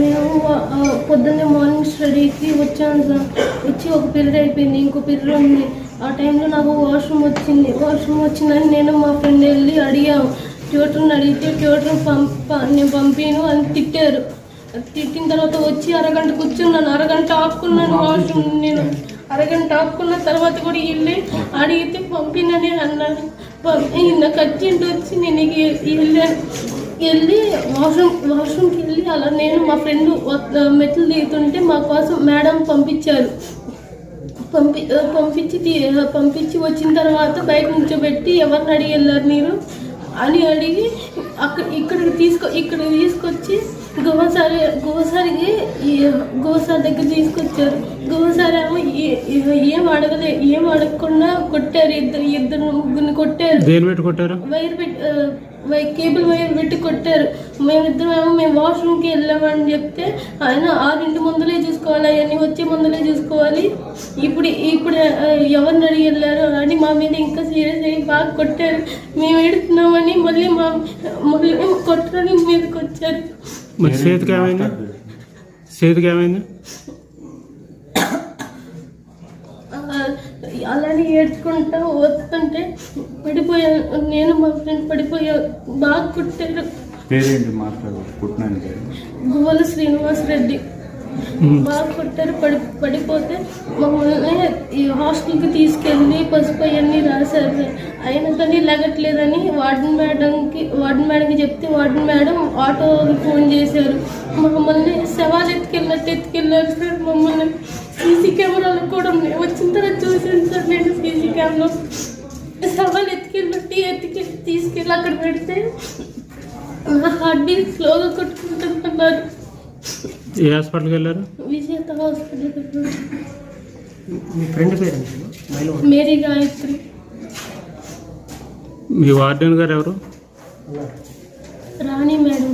మేము పొద్దున్నే మార్నింగ్ స్టడీకి వచ్చాను సార్. వచ్చి ఒక పీరియడ్ అయిపోయింది ఇంకో పీరియడ్ ఉంది. ఆ టైంలో నాకు వాష్రూమ్ వచ్చింది. వాష్రూమ్ వచ్చిందని నేను మా ఫ్రెండ్ వెళ్ళి అడిగాము. ట్యూటర్ని అడిగితే ట్యూటర్ పంప నేను పంపాను అని తిట్టారు. తిట్టిన తర్వాత వచ్చి అరగంట కూర్చున్నాను. అరగంట ఆపుకున్నాను వాష్రూమ్ నేను. అరగంట ఆపుకున్న తర్వాత కూడా వెళ్ళి అడిగితే పంపినని అన్నాను. పంపి నాకు అర్జెంట్ వచ్చి నేను వెళ్ళాను వెళ్ళి వాష్రూమ్ వాష్రూమ్కి వెళ్ళి అలా నేను మా ఫ్రెండ్ మెట్లు దిగుతుంటే మా కోసం మేడం పంపించారు. పంపి పంపించి తీ- పంపించి వచ్చిన తర్వాత బయట నుంచోబెట్టి ఎవరిని అడిగి వెళ్ళారు మీరు? అని అడిగి అక్కడ ఇక్కడికి తీసుకో ఇక్కడికి తీసుకొచ్చి గోసారి గోసారికి గోసారి దగ్గర తీసుకొచ్చారు. గోసారి ఏమో ఏ- అడగలే ఏం అడగకుండా కొట్టారు ఇద్దరు ఇద్దరు ముగ్గురిని కొట్టారు. దేని పెట్టి కొట్టారు? వైర్ పెట్టి ఆ, వై కేబుల్ వైర్ పెట్టి కొట్టారు. మేమిద్దరం ఏమో మేము వాష్రూమ్కి వెళ్ళామని చెప్తే ఆయన ఆరింటి ముందులే చూసుకోవాలి అవన్నీ వచ్చే ముందులే చూసుకోవాలి. ఇప్పుడు ఇప్పుడు ఎవరిని అడిగి వెళ్ళారు? అని మా మీద ఇంకా సీరియస్ అయ్యి బాగా కొట్టారు. మేము ఎడుతున్నామని మళ్ళీ మా మళ్ళీ కొట్టడానికి మీదకి వచ్చారు. మరి చేతికి ఏమైంది? చేతికి ఏమైంది? అలానే ఏడ్చుకుంటా వస్తుంటే పడిపోయాను నేను మా ఫ్రెండ్ పడిపోయా బాగా కొట్టారు. పేరేంటి మాట్లాడు శ్రీనివాస్ రెడ్డి. బాగా కొట్టారు పడి పడిపోతే మమ్మల్ని ఈ హాస్టల్కి తీసుకెళ్ళి పసుపు అవన్నీ రాశారు అయినా కానీ లెగట్లేదని వార్డెన్ మేడంకి వార్డెన్ మేడంకి చెప్తే వార్డెన్ మేడం ఆటో ఫోన్ చేశారు. మమ్మల్ని శవాలు ఎత్తుకెళ్ళినట్టు ఎత్తుకెళ్ళారు సార్ మమ్మల్ని. సీసీ కెమెరాలు కూడా ఉన్నాయి. వచ్చిన తర్వాత చూసాను సార్ నేను సీసీ కెమెరా. శవాలు ఎత్తుకెళ్ళినట్టు ఎత్తుకెళ్ళి తీసుకెళ్ళి అక్కడ పెడితే నా హార్ట్ బీట్ స్లోగా కొట్టుకుంటున్నారు. ఏ హాస్పిటల్కి వెళ్ళారు? విజేత హాస్పిటల్ మీ ఫ్రెండ్ పేరు మేరీ గాయత్రి. మీ వార్డెన్ గారు ఎవరు? రాణి మేడం.